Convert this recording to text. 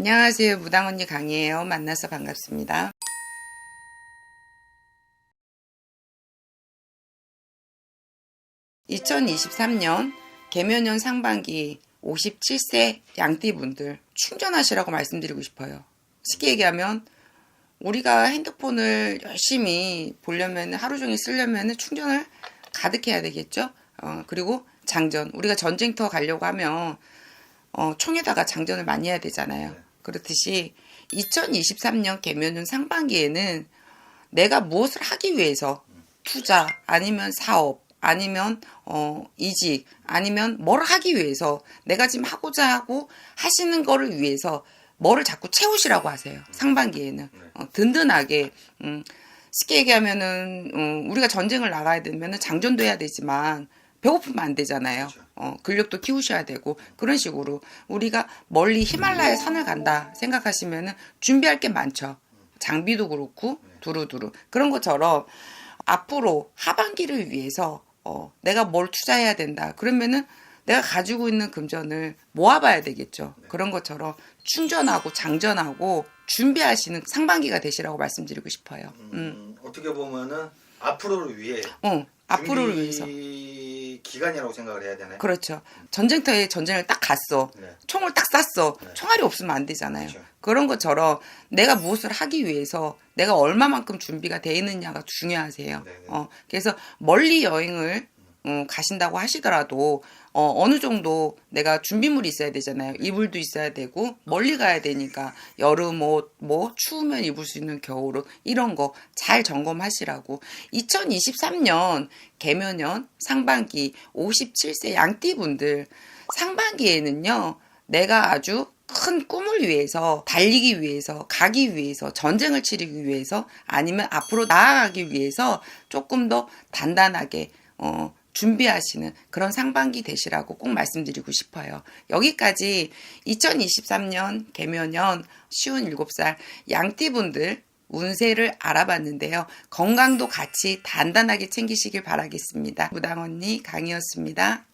안녕하세요. 무당언니 강이에요. 만나서 반갑습니다. (2023년) 개면년 상반기 57세 양띠분들 충전하시라고 말씀드리고 싶어요. 쉽게 얘기하면 우리가 핸드폰을 열심히 보려면 하루 종일 쓰려면 충전을 가득 해야 되겠죠. 어, 그리고 장전. 우리가 전쟁터 가려고 하면 어, 총에다가 장전을 많이 해야 되잖아요. 그렇듯이 2023년 개면년 상반기에는 내가 무엇을 하기 위해서 투자 아니면 사업 아니면 어 이직 아니면 뭘 하기 위해서 내가 지금 하고자 하고 하시는 거를 위해서 뭐를 자꾸 채우시라고 하세요. 상반기에는 어, 든든하게 음, 쉽게 얘기하면은 음, 우리가 전쟁을 나가야 되면은 장전도 해야 되지만 배고프면 안 되잖아요. 어, 근력도 키우셔야 되고 그런 식으로 우리가 멀리 히말라야 산을 간다 생각하시면은 준비할 게 많죠. 장비도 그렇고 두루두루 그런 것처럼 앞으로 하반기를 위해서 어, 내가 뭘 투자해야 된다. 그러면은 내가 가지고 있는 금전을 모아봐야 되겠죠. 그런 것처럼 충전하고 장전하고 준비하시는 상반기가 되시라고 말씀드리고 싶어요. 음, 음, 어떻게 보면은 앞으로를 위해 어, 앞으로를 위해서. 기간이라고 생각을 해야 되나요? 그렇죠. 전쟁터에 전쟁을 딱 갔어. 네. 총을 딱 쐈어. 네. 총알이 없으면 안 되잖아요. 그렇죠. 그런 것처럼 내가 무엇을 하기 위해서 내가 얼마만큼 준비가 돼 있느냐가 중요하세요. 네, 네. 어, 그래서 멀리 여행을 어, 가신다고 하시더라도 어, 어느 정도 내가 준비물이 있어야 되잖아요. 이불도 있어야 되고 멀리 가야 되니까 여름 옷, 뭐 추우면 입을 수 있는 겨울옷 이런 거 잘 점검하시라고. 2023년 개면년 상반기 57세 양띠분들 상반기에는요. 내가 아주 큰 꿈을 위해서 달리기 위해서 가기 위해서 전쟁을 치르기 위해서 아니면 앞으로 나아가기 위해서 조금 더 단단하게 어 준비하시는 그런 상반기 되시라고 꼭 말씀드리고 싶어요. 여기까지 2023년 개면년 쉬운 7살 양띠분들 운세를 알아봤는데요. 건강도 같이 단단하게 챙기시길 바라겠습니다. 무당 언니 강이었습니다.